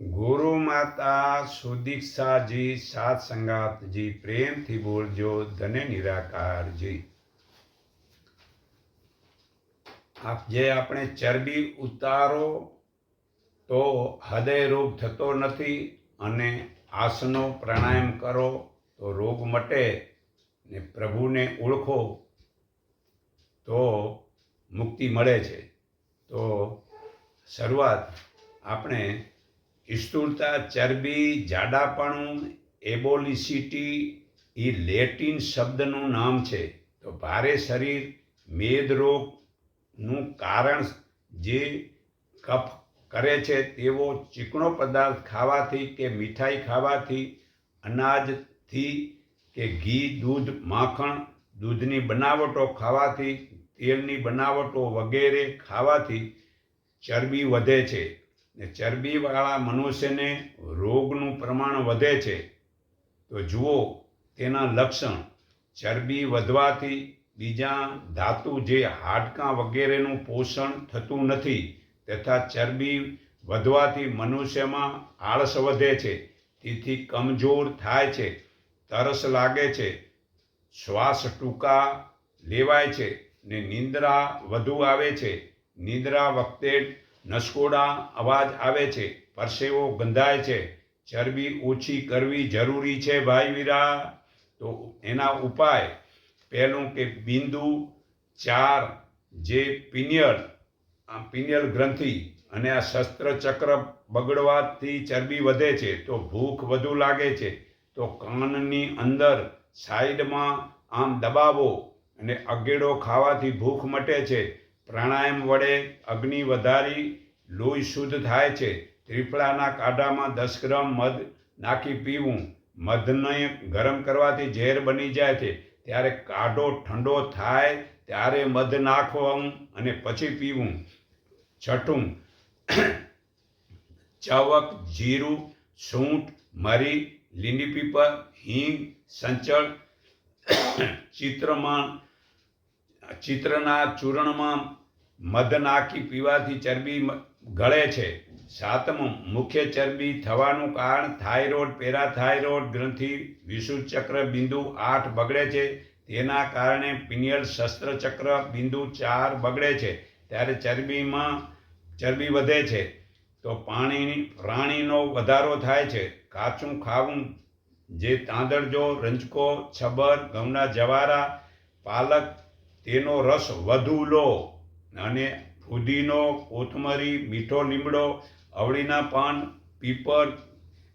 ગુરુ માતા સુદીક્ષાજી સાત સંગાતજી પ્રેમથી બોલજો, ધને નિરાકારજી. આપ જે આપણે ચરબી ઉતારો, તો હૃદય રોગ થતો નથી અને આસનો પ્રાણાયામ કરો, તો રોગ મટે ને પ્રભુને ઓળખો, તો મુક્તિ મળે છે. તો શરૂઆત આપણે સ્થૂળતા, ચરબી, જાડાપણું, એબોલિસિટી એ લેટિન શબ્દનું નામ છે. તો ભારે શરીર મેદરોગનું કારણ જે કફ કરે છે તેવો ચીકણો પદાર્થ ખાવાથી કે મીઠાઈ ખાવાથી, અનાજથી કે ઘી, દૂધ, માખણ, દૂધની બનાવટો ખાવાથી, તેલની બનાવટો વગેરે ખાવાથી ચરબી વધે છે. ને ચરબીવાળા મનુષ્યને રોગનું પ્રમાણ વધે છે, તો જુઓ તેના લક્ષણ. ચરબી વધવાથી બીજા ધાતુ જે હાડકાં વગેરેનું પોષણ થતું નથી, તથા ચરબી વધવાથી મનુષ્યમાં આળસ વધે છે, તેથી કમજોર થાય છે, તરસ લાગે છે, શ્વાસ ટૂંકા લેવાય છે ને નિંદ્રા વધુ આવે છે. નિંદ્રા વખતે નસકોડા અવાજ આવે છે, પરસેવો ગંધાય છે, ચરબી ઓછી કરવી જરૂરી છે ભાઈ વીરા. તો એના ઉપાય, પહેલું કે બિંદુ, ચાર, જે પિનિયલ આ પિનિયલ ગ્રંથિ અને આ શસ્ત્ર ચક્ર બગડવાથી ચરબી વધે છે, તો ભૂખ વધુ લાગે છે, તો કાનની અંદર સાઈડમાં આમ દબાવો અને અગેડો ખાવાથી ભૂખ મટે છે પ્રાણાયામ વડે અગ્નિ વધારી, લોહી શુદ્ધ થાય છે. ત્રિફળાના કાઢામાં દસ ગ્રામ મધ નાખી પીવું. મધને ગરમ કરવાથી ઝેર બની જાય છે. ત્યારે કાઢો ઠંડો થાય, ત્યારે મધ નાખવું અને પછી પીવું. છઠ્ઠું, ચવક, જીરું, સૂંઠ, મરી લીંડી પીપર હિંગ, સંચળ ચિત્રમાં ચિત્રના ચૂર્ણમાં મધ નાખી પીવાથી ચરબી ગળે છે. સાતમું મુખ્ય ચરબી થવાનું કારણ થાઇરોઇડ, પેરાથાઇરોઇડ ગ્રંથિ ચક્ર બિંદુ આઠ બગડે છે. તેના કારણે પિનિયલ શસ્ત્ર ચક્ર બિંદુ ચાર બગડે છે. ત્યારે ચરબીમાં ચરબી વધે છે. તો પાણીની, પ્રાણીનો વધારો થાય છે. કાચું ખાવું, જે તાંદળજો, રંજકો, છબર ઘઉંના જવારા, પાલક તેનો રસ વધુ લો અને ફુદીનો, કોથમરી, મીઠો લીમડો, અવળીના પાન, પીપર,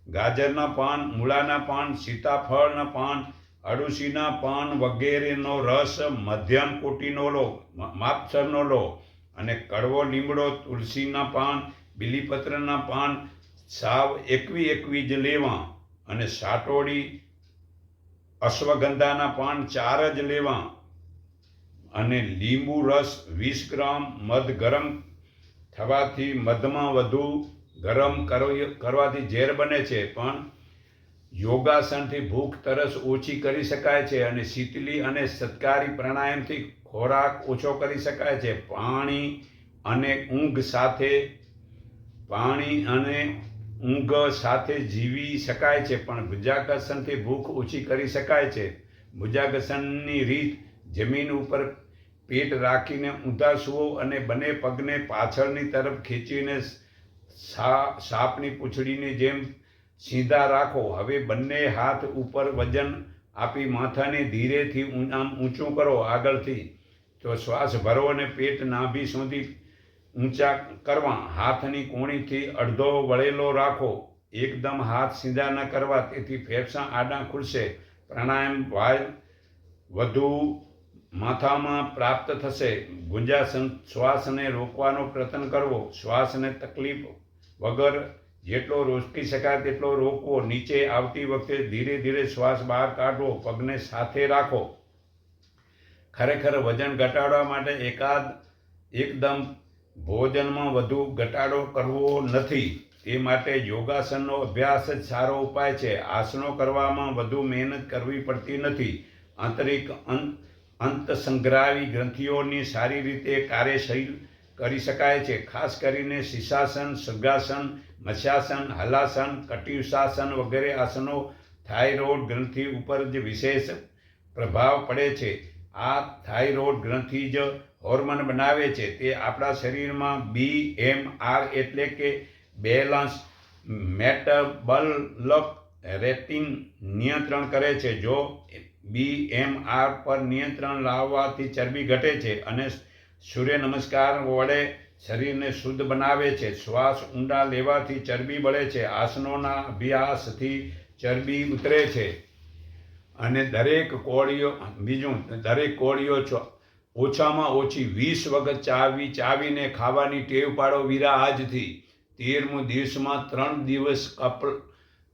ગાજરના પાન, મૂળાના પાન, સીતાફળના પાન અડુસીના પાન વગેરેનો રસ મધ્યમ કોટીનો લો માપસરનો લો અને કડવો લીમડો, તુલસીના પાન, બીલીપત્રના પાન, સાવ એકવી એકવી જ લેવા અને સાટોડી, અશ્વગંધાના પાન ચાર જ લેવા અને લીંબુ રસ વીસ ગ્રામ મધ ગરમ થવાથી મધમાં વધુ ગરમ કરવી- કરવાથી ઝેર બને છે. પણ યોગાસનથી ભૂખ તરસ ઓછી કરી શકાય છે અને શીતલી અને સત્કારી પ્રાણાયામથી ખોરાક ઓછો કરી શકાય છે. પાણી અને ઊંઘ સાથે, પાણી અને ઊંઘ સાથે જીવી શકાય છે, પણ ભુજાગસનથી ભૂખ ઓછી કરી શકાય છે. ભુજાગસનની રીત જમીન ઉપર પેટ રાખીને ઊંધા સૂવો અને બંને પગને પાછળની તરફ ખેંચીને સાપની પૂંછડીની જેમ સીધા રાખો. હવે બંને હાથ ઉપર વજન આપી માથાને ધીરેથી આમ ઊંચું કરો આગળથી. તો શ્વાસ ભરો અને પેટ નાભી સુધી ઊંચા કરવા. હાથની કોણીથી અડધો વળેલો રાખો. એકદમ હાથ સીધા ન કરવા. તેથી ફેફસા આડા ખુલશે. પ્રાણાયામ વાય, વધુ માથામાં પ્રાપ્ત થશે. ગુંજાસન, શ્વાસને રોકવાનો પ્રયત્ન કરવો. શ્વાસને તકલીફ વગર જેટલો રોકી શકાય તેટલો રોકવો. નીચે આવતી વખતે ધીરે ધીરે શ્વાસ બહાર કાઢવો. પગને સાથે રાખો. ખરેખર વજન ઘટાડવા માટે એકાદ, એકદમ ભોજનમાં વધુ ઘટાડો કરવો નથી. તે માટે યોગાસનનો અભ્યાસ જ સારો ઉપાય છે. આસનો કરવામાં વધુ મહેનત કરવી પડતી નથી. આંતરિક અંત અંત સંગ્રાવી ગ્રંથિઓની સારી રીતે કાર્યશીલ કરી શકાય છે. ખાસ કરીને શીર્ષાસન સર્ગાસન મત્સ્યાસન હલાસન કટિયુષાસન વગેરે આસનો થાઇરોઇડ ગ્રંથિ ઉપર જ વિશેષ પ્રભાવ પડે છે. આ થાઇરોઇડ ગ્રંથિ જ હોર્મોન બનાવે છે. તે આપણા શરીરમાં બી એમ આર એટલે કે બેલેન્સ, મેટબલક રેટિંગ નિયંત્રણ કરે છે. જો બી એમ આર પર નિયંત્રણ લાવવાથી ચરબી ઘટે છે અને સૂર્ય નમસ્કાર વડે શરીરને શુદ્ધ બનાવે છે. શ્વાસ ઊંડા લેવાથી ચરબી બળે છે. આસનોના અભ્યાસથી ચરબી ઉતરે છે. અને દરેક કોળીઓ, બીજું, દરેક કોળીઓ ઓછામાં ઓછી વીસ વખત ચાવી, ચાવીને ખાવાની ટેવ પાડો વીરા આજથી તેરમું દિવસમાં ત્રણ દિવસ કપ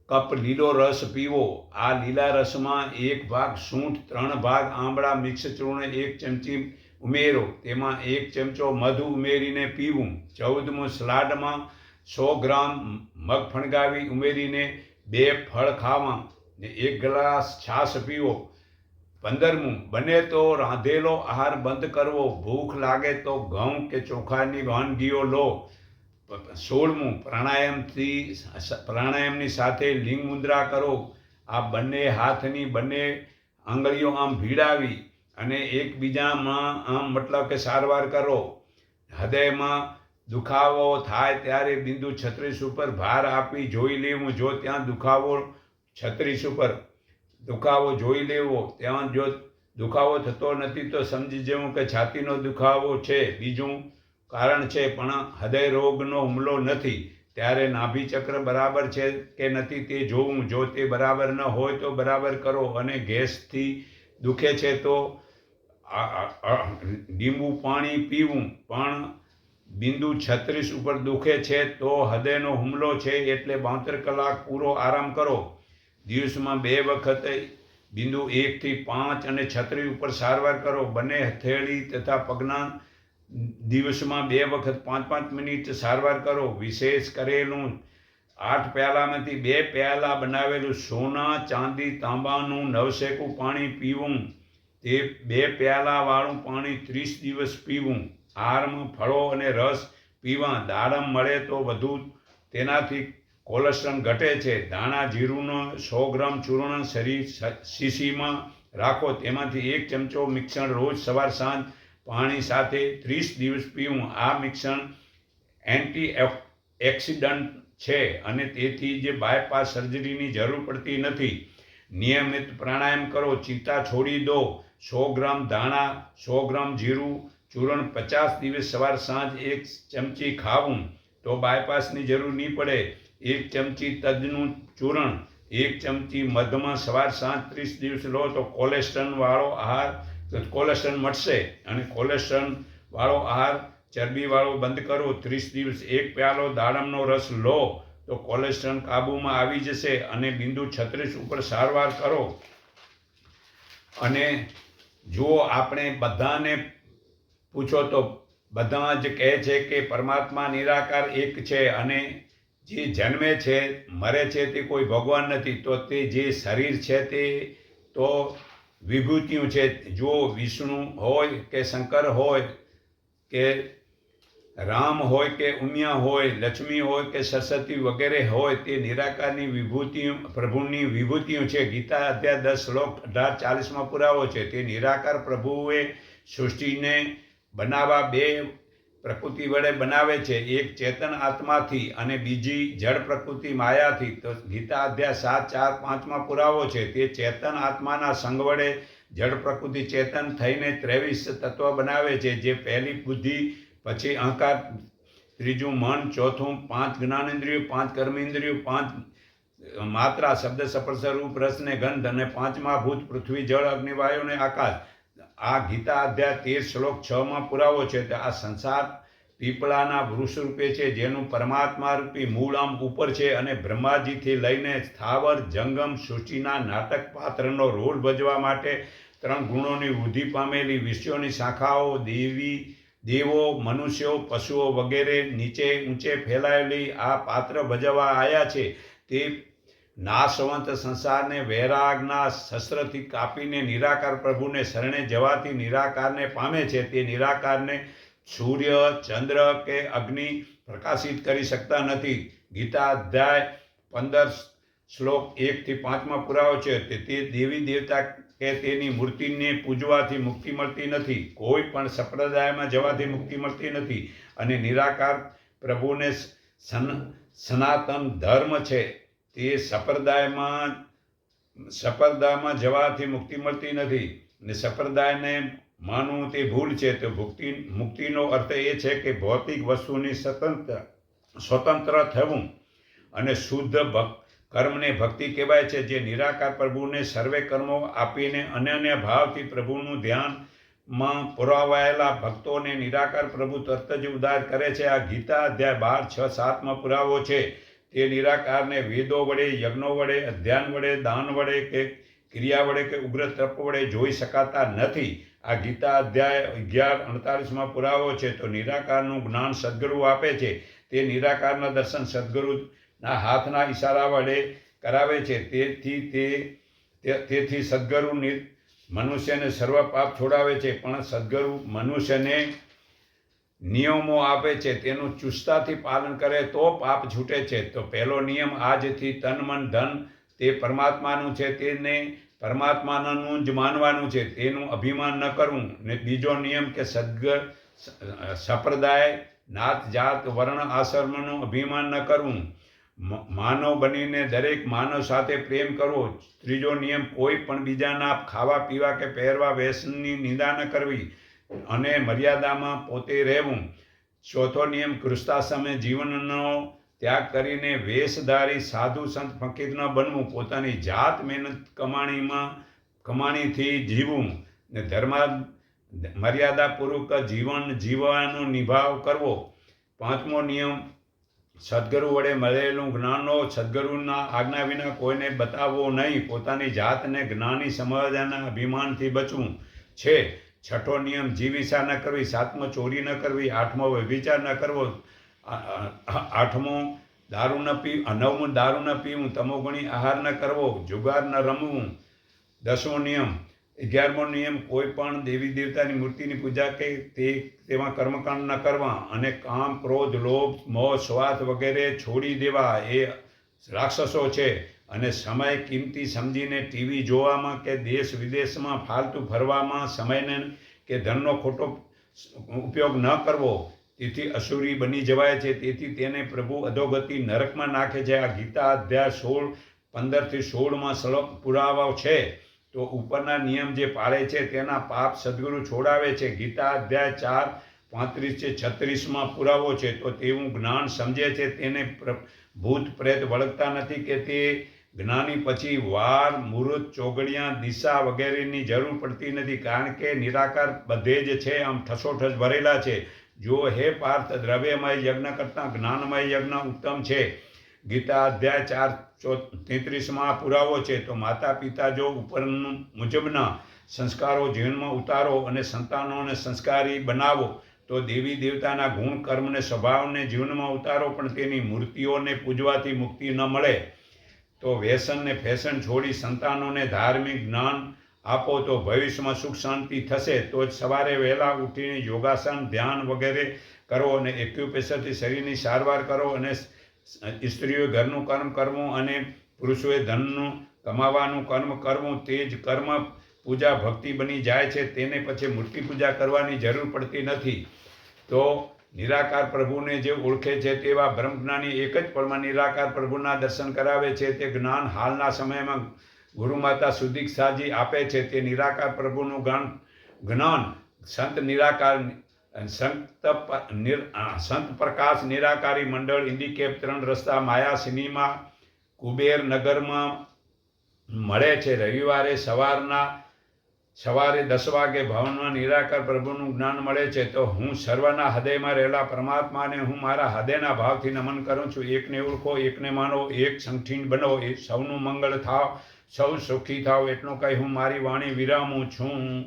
કપ લીલો રસ પીવો. આ લીલા રસમાં એક ભાગ સૂંઠ, ત્રણ ભાગ આંબળા મિક્સ ચૂર્ણ, એક ચમચી ઉમેરો. તેમાં એક ચમચો મધ ઉમેરીને પીવું. ચૌદમું સલાડમાં સો ગ્રામ મગ ફણગાવી ઉમેરીને બે ફળ ખાવા ને એક ગ્લાસ છાશ પીવો. પંદરમું, બને તો રાંધેલો આહાર બંધ કરવો. ભૂખ લાગે તો ઘઉં કે ચોખાની વાનગીઓ લો. સોળમું, પ્રાણાયામથી પ્રાણાયામની સાથે લિંગ મુદ્રા કરો. આ બંને હાથની બંને આંગળીઓ આમ ભીડાવી અને એકબીજામાં આમ મતલબ કે સારવાર કરો. હૃદયમાં દુખાવો થાય ત્યારે બિંદુ છત્રીસ ઉપર ભાર આપી જોઈ લેવું. જો ત્યાં દુખાવો છત્રીસ ઉપર દુખાવો જોઈ લેવો, ત્યાં જો દુખાવો થતો નથી તો સમજી જવું કે છાતીનો દુખાવો છે. બીજું કારણ છે, પણ હૃદય રોગનો હુમલો નથી. ત્યારે નાભી ચક્ર બરાબર છે કે નથી તે જોવું. જો તે બરાબર ન હોય તો બરાબર કરો અને ગેસથી દુખે છે તો લીંબુ પાણી પીવું. પણ બિંદુ છત્રીસ ઉપર દુખે છે તો હૃદયનો હુમલો છે એટલે બાંતર કલાક પૂરો આરામ કરો. દિવસમાં બે વખત બિંદુ એકથી પાંચ અને છત્રી ઉપર સારવાર કરો. બંને હથેળી તથા પગના દિવસમાં બે વખત પાંચ પાંચ મિનિટ સારવાર કરો, વિશેષ કરેલું. આઠ પ્યાલામાંથી બે પ્યાલા બનાવેલું સોના, ચાંદી, તાંબાનું નવશેકું પાણી પીવું. તે બે પ્યાલાવાળું પાણી ત્રીસ દિવસ પીવું. આહારમાં ફળો અને રસ પીવા દાડમ મળે તો વધુ. તેનાથી કોલેસ્ટ્રોલ ઘટે છે. દાણા, જીરુંનો સો ગ્રામ ચૂર્ણ શરીર, શીશીમાં રાખો. તેમાંથી એક ચમચો મિશ્રણ રોજ સવાર સાંજ પાણી સાથે ત્રીસ દિવસ પીવું, આ મિશ્રણ એન્ટી એક્સિડન્ટ છે અને તેથી જે બાયપાસ સર્જરીની જરૂર પડતી નથી. નિયમિત પ્રાણાયામ કરો, ચિંતા છોડી દો. સો ગ્રામ ધાણા, સો ગ્રામ જીરું, ચૂર્ણ પચાસ દિવસ સવાર સાંજ એક ચમચી ખાવું, તો બાયપાસની જરૂર નહીં પડે. એક ચમચી તજનું ચૂર્ણ, એક ચમચી મધમાં સવાર સાંજ ત્રીસ દિવસ લો, તો કોલેસ્ટ્રોલવાળો આહાર કોલેસ્ટ્રોલ મટશે અને કોલેસ્ટ્રોલ વાળો આહાર ચરબીવાળો બંધ કરો, ત્રીસ દિવસ એક પ્યાલો દાડમનો રસ લો, તો કોલેસ્ટ્રોલ કાબૂમાં આવી જશે અને બિંદુ છત્રીસ ઉપર સારવાર કરો. અને જો આપણે બધાને પૂછો તો બધા જ કહે છે કે પરમાત્મા નિરાકાર એક છે અને જે જન્મે છે, મરે છે તે કોઈ ભગવાન નથી. તો તે જે શરીર છે તે, તો વિભૂતિઓ છે જો વિષ્ણુ હોય કે શંકર હોય કે રામ હોય કે ઉમિયા હોય, લક્ષ્મી હોય કે સરસ્વતી વગેરે હોય, તે નિરાકારની વિભૂતિઓ, પ્રભુની વિભૂતિઓ છે. ગીતા અધ્યાય દસ શ્લોક અઢાર ચાલીસમાં પુરાવો છે. તે નિરાકાર પ્રભુએ સૃષ્ટિને બનાવવા બે પ્રકૃતિ વડે બનાવે છે, એક ચેતન આત્માથી અને બીજી જળ પ્રકૃતિ માયાથી. તો ગીતા અધ્યાય સાત, ચાર, પાંચમાં પુરાવો છે, તે ચેતન આત્માના સંગ વડે જળ પ્રકૃતિ ચેતન થઈને ત્રેવીસ તત્વ બનાવે છે, જે પહેલી બુદ્ધિ, પછી અહંકાર, ત્રીજું મન, ચોથું પાંચ જ્ઞાનેન્દ્રિયો, પાંચ કર્મેન્દ્રિયો, પાંચ માત્રા, શબ્દ સપર્શ રૂપ રસને ગંધ અને પાંચમા ભૂત, પૃથ્વી, જળ અગ્નિવાયુ અને આકાશ. આ ગીતા અધ્યાય તેર શ્લોક છ માં પુરાવો છે કે આ સંસાર પીપળાના વૃક્ષ રૂપે છે, જેનું પરમાત્મા રૂપી મૂળ આમ ઉપર છે અને બ્રહ્માજીથી લઈને સ્થાવર, જંગમ, સૃષ્ટિના નાટક પાત્રનો રોલ ભજવા માટે ત્રણ ગુણોની વૃદ્ધિ પામેલી વિષયોની શાખાઓ, દેવી, દેવો, મનુષ્યો, પશુઓ વગેરે નીચે ઊંચે ફેલાયેલી આ પાત્ર ભજવા આવ્યા છે. તે નાશવંત સંસારને વૈરાગના શસ્ત્રથી કાપીને નિરાકાર પ્રભુને શરણે જવાથી નિરાકારને પામે છે, તે નિરાકારને સૂર્ય, ચંદ્ર કે અગ્નિ પ્રકાશિત કરી શકતા નથી. ગીતા અધ્યાય પંદર શ્લોક એકથી પાંચમાં પુરાવો છે તે દેવી દેવતા કે તેની મૂર્તિને પૂજવાથી મુક્તિ મળતી નથી. કોઈ પણ સંપ્રદાયમાં જવાથી મુક્તિ મળતી નથી અને નિરાકાર પ્રભુને સન, સનાતન ધર્મ છે. તે સંપ્રદાયમાં સંપ્રદાયમાં જવાથી મુક્તિ મળતી નથી. ને સંપ્રદાયને માનવું તે ભૂલ છે. તો મુક્તિ મુક્તિનો અર્થ એ છે કે ભૌતિક વસ્તુની સ્વતંત્ર સ્વતંત્ર થવું અને શુદ્ધ ભક્ત કર્મને ભક્તિ કહેવાય છે, જે નિરાકાર પ્રભુને સર્વે કર્મો આપીને અનન્ય ભાવથી પ્રભુનું ધ્યાનમાં પુરાવાયેલા ભક્તોને નિરાકાર પ્રભુ તરત જ ઉદાર કરે છે. આ ગીતા અધ્યાય બાર, છ, સાતમાં પુરાવો છે. તે નિરાકારને વેદો વડે, યજ્ઞો વડે, અધ્યાન વડે, દાન વડે કે ક્રિયા વડે કે ઉગ્ર તપ વડે જોઈ શકાતા નથી. આ ગીતા અધ્યાય અગિયાર અડતાલીસમાં પુરાવો છે. તો નિરાકારનું જ્ઞાન સદગુરુ આપે છે. તે નિરાકારના દર્શન સદગુરુના હાથના ઈશારા વડે કરાવે છે. તેથી તે- તેથી સદગુરુ મનુષ્યને સર્વ પાપ છોડાવે છે. પણ સદગુરુ મનુષ્યને નિયમો આપે છે, તેનું ચુસ્તાથી પાલન કરે તો પાપ છૂટે છે. તો પહેલો નિયમ આજથી તન મન ધન, તે પરમાત્માનું છે, તેને પરમાત્માનું જ માનવાનું છે, તેનું અભિમાન ન કરવું. ને બીજો નિયમ કે સદગ સંપ્રદાય, નાત જાત, વર્ણ આશ્રમનું અભિમાન ન કરવું. માનવ બનીને દરેક માનવ સાથે પ્રેમ કરવો. ત્રીજો નિયમ કોઈ પણ બીજાના ખાવા પીવા કે પહેરવા વેશની નિંદા ન કરવી. અને મર્યાદામાં પોતે રહેવું. ચોથો નિયમ કૃષ્ણાશ્રમે જીવનનો ત્યાગ કરીને વેશધારી સાધુ સંત ફકીર ન બનવું. પોતાની જાત મહેનત કમાણીમાં, કમાણીથી જીવવું ને ધર્મા, મર્યાદાપૂર્વક જીવન જીવવાનો નિભાવ કરવો. પાંચમો નિયમ, સદગુરુ વડે મળેલું જ્ઞાનનો સદગુરુના આજ્ઞા વિના કોઈને બતાવવો નહીં. પોતાની જાતને જ્ઞાની સમજવાના અભિમાનથી બચવું. છે છઠ્ઠો નિયમ જીવિસા ન કરવી, સાતમો ચોરી ન કરવી, આઠમો વ્યભિચાર ન કરવો આઠમો દારૂ ન પી નવમો દારૂ ન પીવું તમોગુણી આહાર ન કરવો, જુગાર ન રમવું. દસમો નિયમ, અગિયારમો નિયમ, કોઈ પણ દેવી દેવતાની મૂર્તિની પૂજા કે તે, તેમાં કર્મકાંડ ન કરવા, અને કામ, ક્રોધ, લોભ, મોહ, સ્વાર્થ વગેરે છોડી દેવા, એ રાક્ષસો છે. અને સમય કિંમતી સમજીને ટીવી જોવામાં કે દેશ વિદેશમાં ફાલતુ ફરવામાં સમયને કે ધનનો ખોટો ઉપયોગ ન કરવો, તેથી અસુરી બની જવાય છે. તેથી તેને પ્રભુ અધોગતિ નરકમાં નાખે છે. આ ગીતા અધ્યાય સોળ, પંદરથી સોળમાં શ્લોક પુરાવો છે. તો ઉપરના નિયમ જે પાળે છે તેના પાપ સદગુરુ છોડાવે છે. ગીતા અધ્યાય ચાર, પાંત્રીસ છે છત્રીસમાં પુરાવો છે. તો તેવું જ્ઞાન સમજે છે. તેને ભૂત પ્રેત વળગતા નથી કે તે જ્ઞાની પછી વાર, મુહૂર્ત ચોગડિયા દિશા વગેરેની જરૂર પડતી નથી કારણ કે નિરાકાર બધે જ છે, આમ ઠસોઠસ ભરેલા છે. જો હે પાર્થ, દ્રવ્યમય યજ્ઞ કરતાં જ્ઞાનમય યજ્ઞ ઉત્તમ છે. ગીતા અધ્યાય ચાર ચો તેત્રીસમાં પુરાવો છે, તો માતા પિતા જો ઉપર મુજબના સંસ્કારો જીવનમાં ઉતારો અને સંતાનોને સંસ્કારી બનાવો, તો દેવી દેવતાના ગુણ કર્મને સ્વભાવને જીવનમાં ઉતારો, પણ તેની મૂર્તિઓને પૂજવાથી મુક્તિ ન મળે. તો વ્યસન ને ફેશન છોડી સંતાનોને ધાર્મિક જ્ઞાન આપો તો ભવિષ્યમાં સુખ શાંતિ થશે. તો જ સવારે વહેલા ઉઠીને યોગાસન, ધ્યાન વગેરે કરો અને એક્યુપ્રેશરથી શરીરની સારવાર કરો અને સ્ત્રીઓએ ઘરનું કર્મ કરવું અને પુરુષોએ ધનનું કમાવાનું કર્મ કરવું. તે જ કર્મ પૂજા ભક્તિ બની જાય છે. તેને પછી મૂર્તિ પૂજા કરવાની જરૂર પડતી નથી. તો નિરાકાર પ્રભુને જે ઓળખે છે તેવા બ્રહ્મજ્ઞાની એક જ પળમાં નિરાકાર પ્રભુના દર્શન કરાવે છે, તે જ્ઞાન હાલના સમયમાં ગુરુમાતા સુદીક્ષાજી આપે છે, તે નિરાકાર પ્રભુનું જ્ઞાન જ્ઞાન સંત નિરાકાર, સંત સંત પ્રકાશ નિરાકારી મંડળ ઇન્ડિકેપ ત્રણ રસ્તા માયા સિનેમા કુબેર નગરમાં મળે છે. રવિવારે સવારના સવારે દસ વાગે ભવનમાં નિરાકાર પ્રભુનું જ્ઞાન મળે છે તો હું સર્વના હૃદયમાં રહેલા પરમાત્માને હું મારા હૃદયના ભાવથી નમન કરું છું. એકને ઓળખો, એકને માનો, એક સંઠીન બનો, એ સૌનું મંગળ થાવ, સૌ સુખી થાવ. એટલું કહી હું મારી વાણી વિરામું છું.